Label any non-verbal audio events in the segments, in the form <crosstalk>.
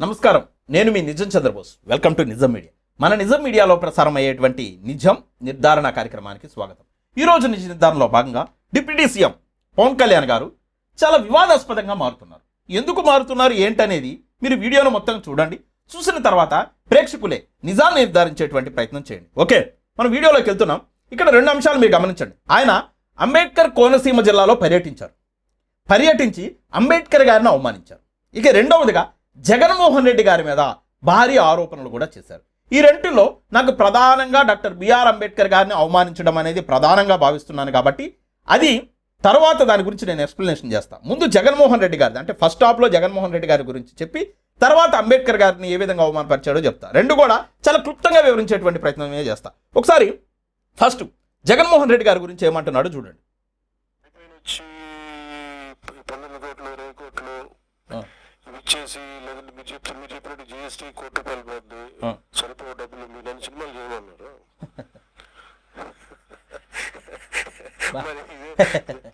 నమస్కారం. నేను మీ Nijam Chandrabose. Welcome to Nijam media మన నిజం మీడియాలో ప్రసారం అయ్యేటువంటి నిజం నిర్ధారణ కార్యక్రమానికి స్వాగతం. ఈ రోజు నిజ నిర్ధారణలో భాగంగా డిప్యూటీ సీఎం పవన్ కళ్యాణ్ గారు చాలా వివాదాస్పదంగా మారుతున్నారు. ఎందుకు మారుతున్నారు? ఏంటనేది మీరు వీడియోను మొత్తం చూడండి. చూసిన తర్వాత ప్రేక్షకులే నిజాన్ని నిర్ధారించేటువంటి ప్రయత్నం చేయండి. ఓకే మనం వీడియోలోకి వెళ్తున్నాం. ఇక్కడ రెండు అంశాలు మీరు గమనించండి. ఆయన అంబేద్కర్ కోనసీమ జిల్లాలో పర్యటించారు. పర్యటించి అంబేద్కర్ గారిని అవమానించారు. ఇక రెండవదిగా జగన్మోహన్ రెడ్డి గారి మీద భారీ ఆరోపణలు కూడా చేశారు. ఈ రెంటిలో నాకు ప్రధానంగా డాక్టర్ బిఆర్ అంబేద్కర్ గారిని అవమానించడం అనేది ప్రధానంగా భావిస్తున్నాను కాబట్టి అది తర్వాత దాని గురించి నేను ఎక్స్ప్లెనేషన్ చేస్తాను ముందు జగన్మోహన్ రెడ్డి గారిది. అంటే ఫస్ట్ టాప్లో జగన్మోహన్ రెడ్డి గారి గురించి చెప్పి తర్వాత అంబేద్కర్ గారిని ఏ విధంగా అవమానపరిచాడో చెప్తా. రెండు కూడా చాలా క్లుప్తంగా వివరించేటువంటి ప్రయత్నమే చేస్తా. ఒకసారి ఫస్ట్ జగన్మోహన్ రెడ్డి గారి గురించి ఏమంటున్నాడో చూడండి. పైన లేదంటే మీరు చెప్పి మీరు చెప్పినట్టు జిఎస్టీ కోటి రూపాయలు పోద్ది. సరిపో డబ్బులు మీరు నన్ను సినిమాలు చేయమన్నారు. మరి ఇదే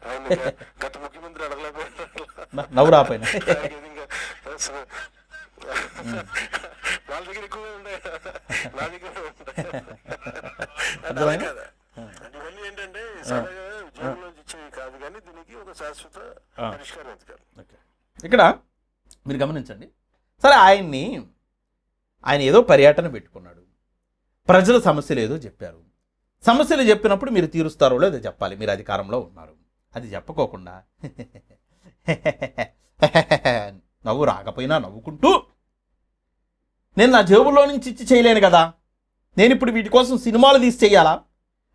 ఆయన <laughs> గత ముఖ్యమంత్రి అడగలేకపోయారు బా, నవ్వు రాపోయిన. వాళ్ళ <laughs> దగ్గర ఎక్కువగా ఉన్నాయి. నా దగ్గర. అంటే ఇవన్నీ ఏంటంటే ఉద్యోగంలోంచి కాదు కానీ దీనికి ఒక శాశ్వత. పరిష్కారం. ఇక్కడ మీరు గమనించండి సరే ఆయన్ని ఆయన ఏదో పర్యటన పెట్టుకున్నాడు. ప్రజల సమస్యలు ఏదో చెప్పారు. సమస్యలు చెప్పినప్పుడు మీరు తీరుస్తారో లేదో చెప్పాలి. మీరు అధికారంలో ఉన్నారు. అది చెప్పకోకుండా <laughs> నవ్వు రాకపోయినా నవ్వుకుంటూ నేను నా జేబులో నుంచి ఇచ్చి చేయలేను కదా. నేను ఇప్పుడు వీటి కోసం సినిమాలు తీసి చేయాలా?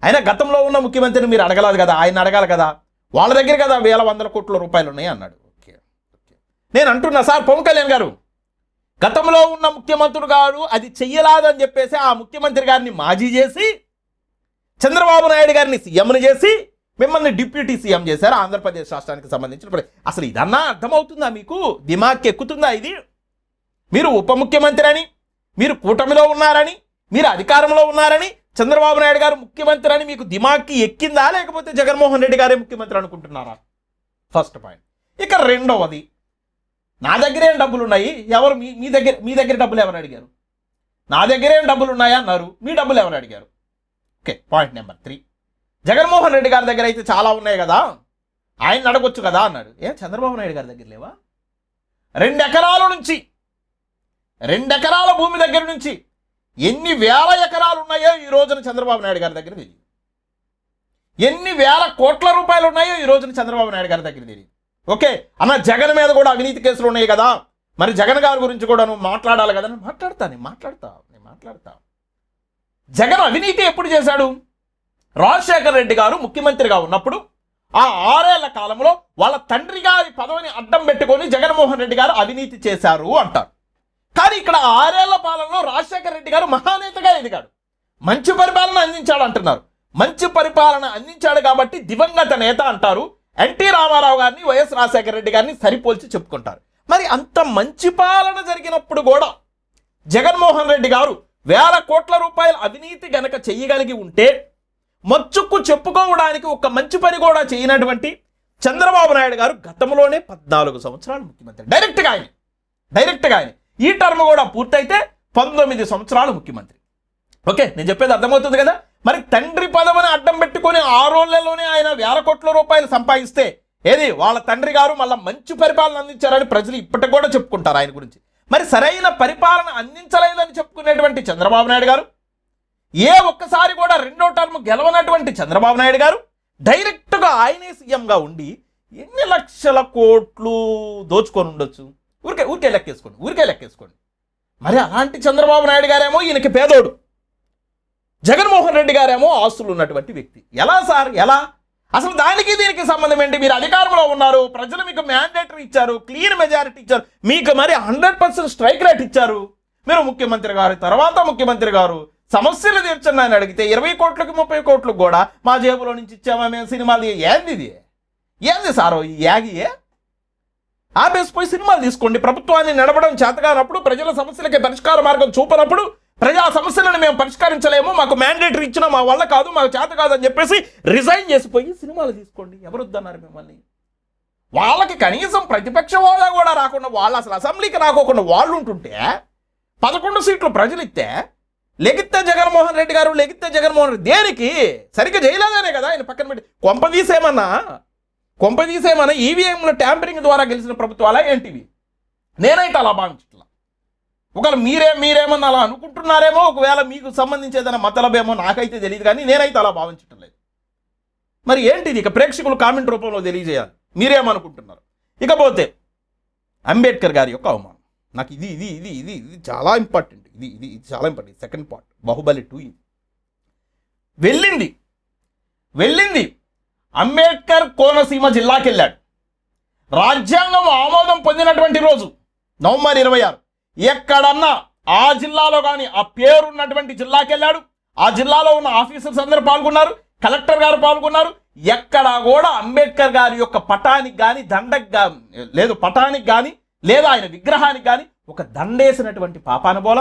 అయినా గతంలో ఉన్న ముఖ్యమంత్రిని మీరు అడగలేదు కదా. ఆయన అడగాలి కదా. వాళ్ళ దగ్గర కదా వేల వందల కోట్ల రూపాయలు ఉన్నాయి అన్నాడు. Okay okay. నేను అంటున్నా సార్ పవన్ కళ్యాణ్ గారు గతంలో ఉన్న ముఖ్యమంత్రులు గారు అది చెయ్యలాదని చెప్పేసి ఆ ముఖ్యమంత్రి గారిని మాజీ చేసి చంద్రబాబు నాయుడు గారిని సీఎంని చేసి మిమ్మల్ని డిప్యూటీ సీఎం చేశారు ఆంధ్రప్రదేశ్ రాష్ట్రానికి సంబంధించిన అసలు ఇదన్నా అర్థమవుతుందా మీకు? దిమాక్ ఎక్కుతుందా ఇది? మీరు ఉప ముఖ్యమంత్రి అని మీరు కూటమిలో ఉన్నారని మీరు అధికారంలో ఉన్నారని చంద్రబాబు నాయుడు గారు ముఖ్యమంత్రి అని మీకు దిమాక్కి ఎక్కిందా? లేకపోతే జగన్మోహన్ రెడ్డి గారే ముఖ్యమంత్రి అనుకుంటున్నారా? First point. ఇక రెండవది నా దగ్గర ఏం డబ్బులు ఉన్నాయి? ఎవరు మీ మీ దగ్గర మీ దగ్గర డబ్బులు ఎవరు అడిగారు? నా దగ్గర ఏం డబ్బులు ఉన్నాయా అన్నారు. మీ డబ్బులు ఎవరు అడిగారు? Okay point number three Jaganmohan Reddy గారి దగ్గర అయితే చాలా ఉన్నాయి కదా? ఆయన అడగొచ్చు కదా అన్నాడు. ఏ చంద్రబాబు నాయుడు గారి దగ్గర లేవా? రెండు ఎకరాల నుంచి రెండు ఎకరాల భూమి దగ్గర నుంచి ఎన్ని వేల ఎకరాలు ఉన్నాయో ఈ రోజున చంద్రబాబు నాయుడు గారి దగ్గర తెలియదు. ఎన్ని వేల కోట్ల రూపాయలు ఉన్నాయో ఈ రోజున చంద్రబాబు నాయుడు గారి దగ్గర తెలియదు. ఓకే. అన్న జగన్ మీద కూడా అవినీతి కేసులు ఉన్నాయి కదా. మరి జగన్ గారి గురించి కూడా నువ్వు మాట్లాడాలి కదా. నేను మాట్లాడతా నేను మాట్లాడతా నేను మాట్లాడతా. జగన్ అవినీతి ఎప్పుడు చేశాడు? రాజశేఖర్ రెడ్డి గారు ముఖ్యమంత్రిగా ఉన్నప్పుడు ఆ ఆరేళ్ళ కాలంలో వాళ్ళ తండ్రి గారి పదవిని అడ్డం పెట్టుకొని జగన్మోహన్ రెడ్డి గారు అవినీతి చేశారు అంటారు. కానీ ఇక్కడ ఆరేళ్ళ పాలనలో రాజశేఖర రెడ్డి గారు మహానేతగా ఎదిగాడు. మంచి పరిపాలన అందించాడు అంటున్నారు. మంచి పరిపాలన అందించాడు కాబట్టి దివంగత నేత అంటారు. ఎన్టీ రామారావు గారిని వైఎస్ రాజశేఖర రెడ్డి గారిని సరిపోల్చి చెప్పుకుంటారు. మరి అంత మంచి పాలన జరిగినప్పుడు కూడా జగన్మోహన్ రెడ్డి గారు వేల కోట్ల రూపాయల అవినీతి గనక చేయగలిగి ఉంటే మచ్చుక్కు చెప్పుకోవడానికి ఒక మంచి పని కూడా చేయనటువంటి చంద్రబాబు నాయుడు గారు గతంలోనే పద్నాలుగు సంవత్సరాలు ముఖ్యమంత్రి. డైరెక్ట్గా ఆయన. డైరెక్ట్గా ఆయన. ఈ టర్మ్ కూడా పూర్తయితే పంతొమ్మిది సంవత్సరాలు ముఖ్యమంత్రి. ఓకే నేను చెప్పేది అర్థమవుతుంది కదా? మరి తండ్రి పదవిని అడ్డం పెట్టుకొని ఆ రోజులలోనే ఆయన వేల కోట్ల రూపాయలు సంపాదిస్తే ఏది? వాళ్ళ తండ్రి గారు మళ్ళీ మంచి పరిపాలన అందించారని ప్రజలు ఇప్పటికి కూడా చెప్పుకుంటారు ఆయన గురించి. మరి సరైన పరిపాలన అందించలేదని చెప్పుకునేటువంటి చంద్రబాబు నాయుడు గారు? ఏ ఒక్కసారి కూడా రెండో టర్మ్ గెలవనటువంటి చంద్రబాబు నాయుడు గారు? డైరెక్ట్గా ఆయనే సీఎంగా ఉండి ఎన్ని లక్షల కోట్లు దోచుకొని ఉండొచ్చు? ఊరికే ఊరికే లెక్కేసుకోండి ఊరికే లెక్కేసుకోండి. మరి అలాంటి చంద్రబాబు నాయుడు గారేమో ఈయనకి పేదోడు. జగన్మోహన్ రెడ్డి గారేమో ఆస్తులు ఉన్నటువంటి వ్యక్తి. ఎలా సార్? ఎలా? అసలు దానికి దీనికి సంబంధం ఏంటి? మీరు అధికారంలో ఉన్నారు ప్రజలు మీకు మ్యాండేటరీ ఇచ్చారు క్లీన్ మెజారిటీ ఇచ్చారు. మీకు మరి హండ్రెడ్ పర్సెంట్ స్ట్రైక్ రేట్ ఇచ్చారు. మీరు ముఖ్యమంత్రి గారు తర్వాత ముఖ్యమంత్రి గారు సమస్యలు తీర్చండి అని అడిగితే ఇరవై కోట్లకి ముప్పై కోట్లకు కూడా మా జేబులో నుంచి ఇచ్చామా? మేము సినిమాలు ఏంది ఇది? ఏంది సారో? ఈ యాగియే ఆపేసిపోయి సినిమాలు తీసుకోండి. ప్రభుత్వాన్ని నడపడం చేతగానప్పుడు ప్రజల సమస్యలకి పరిష్కార మార్గం చూపనప్పుడు ప్రజా సమస్యలను మేము పరిష్కరించలేము మాకు మ్యాండేటరీ ఇచ్చిన మా వల్ల కాదు మాకు చేత కాదు అని చెప్పేసి రిజైన్ చేసిపోయి సినిమాలు తీసుకోండి ఎవరు వద్దన్నారు మిమ్మల్ని? వాళ్ళకి కనీసం ప్రతిపక్ష హోదా కూడా రాకుండా వాళ్ళు అసలు అసెంబ్లీకి రాకోకుండా వాళ్ళు ఉంటుంటే పదకొండు సీట్లు ప్రజలు ఇస్తే లెగిత్తే జగన్మోహన్ రెడ్డి గారు లెగిత్తే జగన్మోహన్ రెడ్డి దేనికి? సరిగ్గా చేయలేదనే కదా ఆయన పక్కన పెట్టి. కొంప తీసేమన్నా కొంప తీసేమన్నా ఈవీఎంల ట్యాంపరింగ్ ద్వారా గెలిచిన ప్రభుత్వాలా ఏంటివి? నేనైతే అలా భావించట్లా. ఒకవేళ మీరే మీరేమన్నా అలా అనుకుంటున్నారేమో ఒకవేళ మీకు సంబంధించి ఏదైనా మతలబేమో నాకైతే తెలియదు కానీ నేనైతే అలా భావించటం లేదు. మరి ఏంటిది? ఇక ప్రేక్షకులు కామెంట్ రూపంలో తెలియజేయాలి. మీరేమనుకుంటున్నారు? ఇకపోతే అంబేద్కర్ గారి యొక్క అవమానం. నాకు ఇది ఇది ఇది ఇది ఇది చాలా ఇంపార్టెంట్. ఇది ఇది ఇది చాలా important. Second part. Baahubali two ఇది. వెళ్ళింది. వెళ్ళింది. అంబేద్కర్ కోనసీమ జిల్లాకి వెళ్ళాడు రాజ్యాంగం ఆమోదం పొందినటువంటి రోజు నవంబర్ ఇరవై ఆరు. ఎక్కడన్నా ఆ జిల్లాలో కానీ ఆ పేరున్నటువంటి జిల్లాకి వెళ్ళాడు ఆ జిల్లాలో ఉన్న ఆఫీసర్స్ అందరూ పాల్గొన్నారు కలెక్టర్ గారు పాల్గొన్నారు. ఎక్కడా కూడా అంబేద్కర్ గారి యొక్క పటానికి కానీ దండకు కానీ లేదు పటానికి కానీ లేదా ఆయన విగ్రహానికి కానీ ఒక దండేసినటువంటి పాపానబోల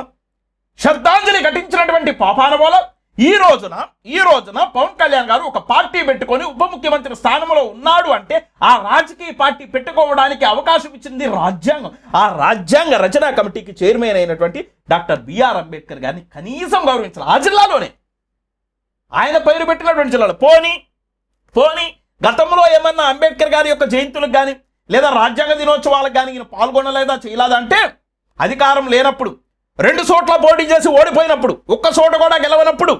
శ్రద్ధాంజలి ఘటించినటువంటి పాపానబోల ఈ రోజున ఈ రోజున పవన్ కళ్యాణ్ గారు ఒక పార్టీ పెట్టుకొని ఉప ముఖ్యమంత్రి స్థానంలో ఉన్నాడు అంటే ఆ రాజకీయ పార్టీ పెట్టుకోవడానికి అవకాశం ఇచ్చింది రాజ్యాంగం. ఆ రాజ్యాంగ రచనా కమిటీకి చైర్మన్ అయినటువంటి డాక్టర్ బిఆర్ అంబేద్కర్ గారిని కనీసం గౌరవించాలి. ఆ జిల్లాలోనే. ఆయన పేరు పెట్టినటువంటి జిల్లాలో. పోని పోనీ గతంలో ఏమన్నా అంబేద్కర్ గారి యొక్క జయంతులకు కానీ లేదా రాజ్యాంగ దినోత్సవాలకు కానీ ఈయన పాల్గొనలేదా చేయలేదంటే అధికారం లేనప్పుడు రెండు చోట్ల పోటీ చేసి ఓడిపోయినప్పుడు ఒక్క చోట కూడా గెలవనప్పుడు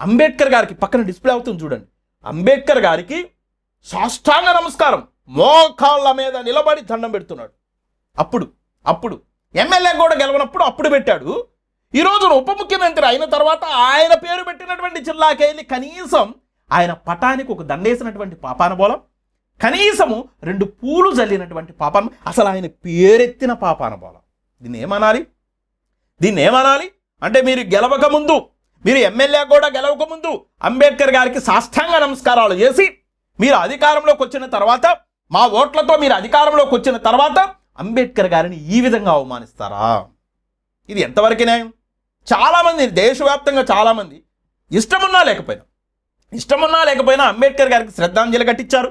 అంబేద్కర్ గారికి పక్కన డిస్ప్లే అవుతుంది చూడండి. అంబేద్కర్ గారికి సాష్టాంగ నమస్కారం. మోకాళ్ళ మీద నిలబడి దండం పెడుతున్నాడు. అప్పుడు అప్పుడు ఎమ్మెల్యే కూడా గెలవనప్పుడు అప్పుడు పెట్టాడు. ఈ రోజున ఉప ముఖ్యమంత్రి అయిన తర్వాత ఆయన పేరు పెట్టినటువంటి జిల్లాకెళ్ళి కనీసం ఆయన పటానికి ఒక దండేసినటువంటి పాపాన బోలం కనీసము రెండు పూలు జల్లినటువంటి పాపాన అసలు ఆయన పేరెత్తిన పాపాన బోలం. దీన్ని ఏమనాలి? దీన్ని ఏమనాలి? అంటే మీరు గెలవక ముందు మీరు ఎమ్మెల్యే కూడా గెలవక ముందు అంబేద్కర్ గారికి సాష్టాంగ నమస్కారాలు చేసి మీరు అధికారంలోకి వచ్చిన తర్వాత మా ఓట్లతో మీరు అధికారంలోకి వచ్చిన తర్వాత అంబేద్కర్ గారిని ఈ విధంగా అవమానిస్తారా? ఇది ఎంతవరకు న్యాయం? చాలామంది దేశవ్యాప్తంగా చాలామంది ఇష్టమున్నా లేకపోయినా ఇష్టమున్నా లేకపోయినా అంబేద్కర్ గారికి శ్రద్ధాంజలి కట్టించారు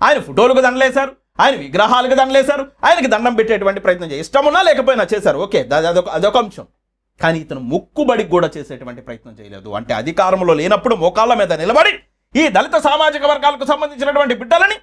ఆయన ఫోటోలకు దండలేశారు ఆయన విగ్రహాలకు దండలేశారు ఆయనకి దండం పెట్టేటువంటి ప్రయత్నం చేయాలి ఇష్టమున్నా లేకపోయినా చేశారు. ఓకే అదొక అదొక అంశం. కానీ ఇతను మొక్కుబడికి కూడా చేసేటువంటి ప్రయత్నం చేయలేదు. అంటే అధికారంలో లేనప్పుడు మోకాళ్ళ మీద నిలబడి ఈ దళిత సామాజిక వర్గాలకు సంబంధించినటువంటి బిడ్డలని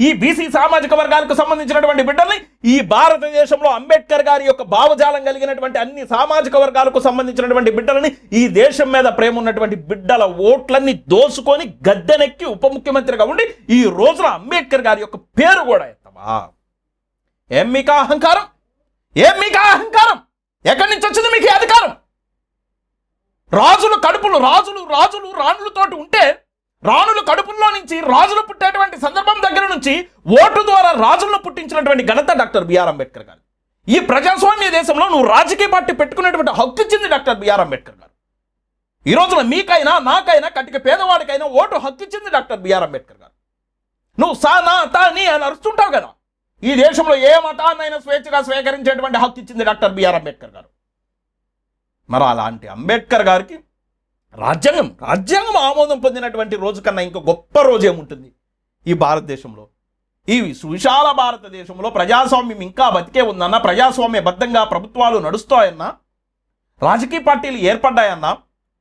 ఈ బీసీ సామాజిక వర్గాలకు సంబంధించినటువంటి బిడ్డల్ని ఈ భారతదేశంలో అంబేద్కర్ గారి యొక్క భావజాలం కలిగినటువంటి అన్ని సామాజిక వర్గాలకు సంబంధించినటువంటి బిడ్డలని ఈ దేశం మీద ప్రేమ ఉన్నటువంటి బిడ్డల ఓట్లన్నీ దోసుకొని గద్దెనెక్కి ఉప ముఖ్యమంత్రిగా ఉండి ఈ రోజున అంబేద్కర్ గారి యొక్క పేరు కూడా ఎత్తవా? ఏం మీకు అహంకారం? ఏం మీకు అహంకారం ఎక్కడి నుంచి వచ్చింది మీకు ఈ అధికారం రాజులు కడుపులు రాజులు రాజులు రాణులతోటి ఉంటే రాణుల కడుపుల్లో నుంచి రాజులు పుట్టేటువంటి సందర్భం దగ్గర నుంచి ఓటు ద్వారా రాజులను పుట్టించినటువంటి ఘనత డాక్టర్ బిఆర్ అంబేద్కర్ గారు. ఈ ప్రజాస్వామ్య దేశంలో నువ్వు రాజకీయ పార్టీ పెట్టుకునేటువంటి హక్కు ఇచ్చింది డాక్టర్ బిఆర్ అంబేద్కర్ గారు. ఈ రోజున మీకైనా నాకైనా కటిక పేదవాడికైనా ఓటు హక్కు ఇచ్చింది డాక్టర్ బిఆర్ అంబేద్కర్ గారు. నువ్వు సా నా తా నీ అని అరుస్తుంటావు కదా. ఈ దేశంలో ఏ మతాన్నైనా స్వేచ్ఛగా స్వీకరించేటువంటి హక్కు ఇచ్చింది డాక్టర్ బిఆర్ అంబేద్కర్ గారు. మరి అలాంటి అంబేద్కర్ గారికి రాజ్యాంగం రాజ్యాంగం ఆమోదం పొందినటువంటి రోజు కన్నా ఇంకా గొప్ప రోజు ఏముంటుంది? ఈ భారతదేశంలో. ఈ సువిశాల భారతదేశంలో ప్రజాస్వామ్యం ఇంకా బతికే ఉందన్నా ప్రజాస్వామ్యబద్ధంగా ప్రభుత్వాలు నడుస్తాయన్నా రాజకీయ పార్టీలు ఏర్పడ్డాయన్నా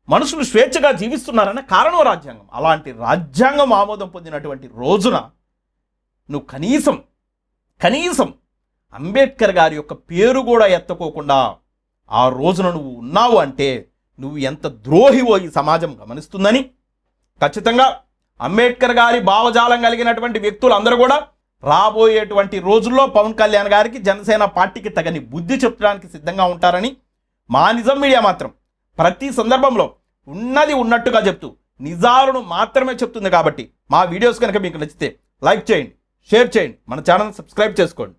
మనుషులు స్వేచ్ఛగా జీవిస్తున్నారన్న కారణం రాజ్యాంగం. అలాంటి రాజ్యాంగం ఆమోదం పొందినటువంటి రోజున నువ్వు కనీసం కనీసం అంబేద్కర్ గారి యొక్క పేరు కూడా ఎత్తుకోకుండా ఆ రోజున నువ్వు ఉన్నావు అంటే నువ్వు ఎంత ద్రోహివో ఈ సమాజం గమనిస్తుందని. ఖచ్చితంగా అంబేద్కర్ గారి భావజాలం కలిగినటువంటి వ్యక్తులు అందరూ కూడా రాబోయేటువంటి రోజుల్లో పవన్ కళ్యాణ్ గారికి జనసేన పార్టీకి తగని బుద్ధి చెప్పడానికి సిద్ధంగా ఉంటారని మా నిజం మీడియా మాత్రం ప్రతి సందర్భంలో ఉన్నది ఉన్నట్టుగా చెప్తూ నిజాలను మాత్రమే చెప్తుంది కాబట్టి మా వీడియోస్ కనుక మీకు నచ్చితే లైక్ చేయండి షేర్ చేయండి మన ఛానల్ సబ్స్క్రైబ్ చేసుకోండి.